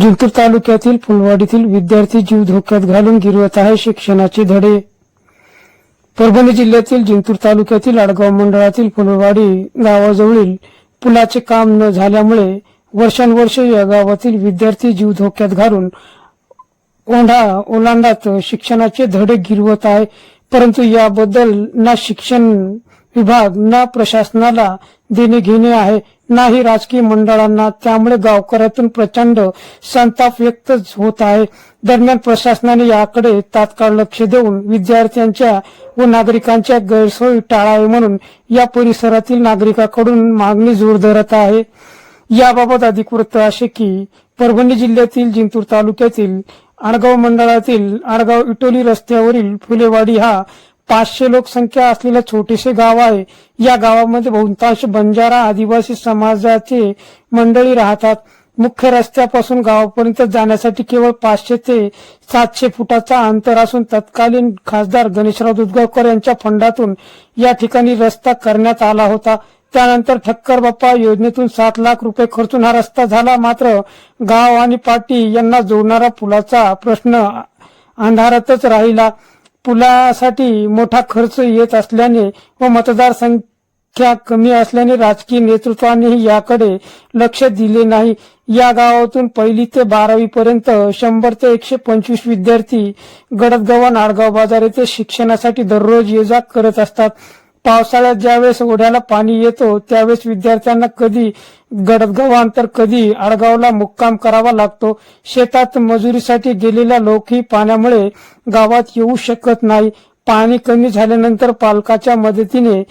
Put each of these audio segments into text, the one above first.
जिंतूर तालुक्यातील फुलवाडीतील विद्यार्थी जीव धोक्यात घालून गिरवत आहे शिक्षणाचे धडे. परभणी जिल्ह्यातील जिंतूर तालुक्यातील आडगाव मंडळातील फुलवाडी गावाजवळील पुलाचे काम न झाल्यामुळे वर्षानुवर्ष या गावातील विद्यार्थी जीव धोक्यात घालून ओंढा ओलांडात शिक्षणाचे धडे गिरवत आहे. परंतु याबद्दल ना शिक्षण विभाग ना प्रशासनाला देणे घेणे आहे नाही राजकीय मंडळांना त्यामुळे गावकऱ्यातून प्रचंड संताप व्यक्त होत आहे. दरम्यान प्रशासनाने याकडे तात्काळ लक्ष देऊन विद्यार्थ्यांच्या व नागरिकांच्या गैरसोयी टाळावे म्हणून या परिसरातील नागरिकांकडून मागणी जोर धरत आहे. याबाबत अधिक वृत्त असे की परभणी जिल्ह्यातील जिंतूर तालुक्यातील आडगाव मंडळातील आडगाव इटोली रस्त्यावरील फुलेवाडी हा पाचशे लोकसंख्या असलेलं छोटेसे गाव आहे. या गावामध्ये बहुतांश बंजारा आदिवासी समाजाचे मंडळी राहतात. मुख्य रस्त्यापासून गावापर्यंत जाण्यासाठी केवळ पाचशे ते सातशे फुटाचा अंतर असून तत्कालीन खासदार गणेशराव दुधगावकर यांच्या फंडातून या ठिकाणी रस्ता करण्यात आला होता. त्यानंतर ठक्कर बाप्पा योजनेतून सात लाख रुपये खर्चून हा रस्ता झाला. मात्र गाव आणि पाटी यांना जोडणारा पुलाचा प्रश्न अंधारातच राहिला. पुलासाठी मोठा खर्च येत असल्याने व मतदारसंख्या कमी असल्याने राजकीय नेतृत्वानेही याकडे लक्ष दिले नाही. या गावातून पहिली ते बारावी पर्यंत शंभर ते एकशे पंचवीस विद्यार्थी गडदगव्हाण आडगाव बाजार येथे शिक्षणासाठी दररोज ये जा करत असतात. पावसाळ्यात ज्यावेळेस ओढ्याला पाणी येतो त्यावेळेस विद्यार्थ्यांना कधी गडदगव्हाण तर कधी आडगावला मुक्काम करावा लागतो. शेतात मजुरीसाठी गेलेल्या लोकही पाण्यामुळे गावात येऊ शकत नाही. पाणी कमी झाल्यानंतर पालकाच्या मदतीने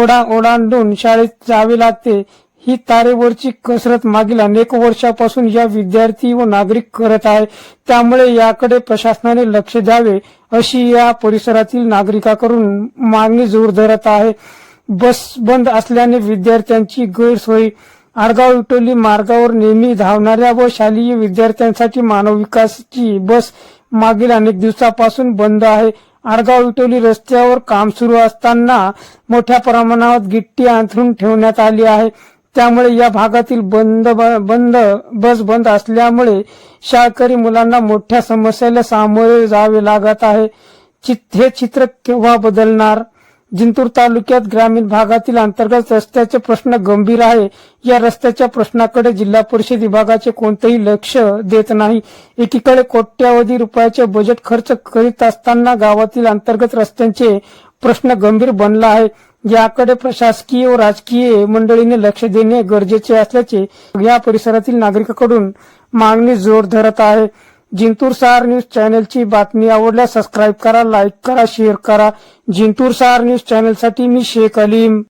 ओढा ओढांडून शाळेत जावे लागते. ही तारेवरची कसरत मागील अनेक वर्षापासून या विद्यार्थी व नागरिक करत आहे. त्यामुळे याकडे प्रशासनाने लक्ष द्यावे अशी या परिसरातील नागरिकांकडून मागणी जोर धरत आहे. बस बंद असल्याने विद्यार्थ्यांची गैरसोय. आडगाव इटोली मार्गावर नेहमी धावणाऱ्या व शालेय विद्यार्थ्यांसाठी मानव विकासची बस मागील अनेक दिवसापासून बंद आहे. आडगाव इटोली रस्त्यावर काम सुरू असताना मोठ्या प्रमाणावर गिट्टी अंथरून ठेवण्यात आली आहे. त्यामुळे या भागातील बंद बंद बस बंद असल्यामुळे शाळकरी मुलांना मोठ्या समस्येला सामोरे जावे लागत आहे. चित- हे चित्र केव्हा बदलणार? जिंतूर तालुक्यात ग्रामीण भागातील अंतर्गत रस्त्याचे प्रश्न गंभीर आहे. या रस्त्याच्या प्रश्नाकडे जिल्हा परिषद विभागाचे कोणतेही लक्ष देत नाही. एकीकडे कोट्यावधी रुपयाचे बजेट खर्च करीत असताना गावातील अंतर्गत रस्त्यांचे प्रश्न गंभीर बनला आहे. याकडे प्रशासकीय व राजकीय मंडळीने लक्ष देणे गरजेचे असल्याचे या परिसरातील नागरिकांकडून मागणी जोर धरत आहे. जिंतूर सहार न्यूज चॅनलची बातमी आवडल्यास सबस्क्राईब करा लाईक करा शेअर करा. जिंतूर सहार न्यूज चॅनलसाठी मी शेख अलीम.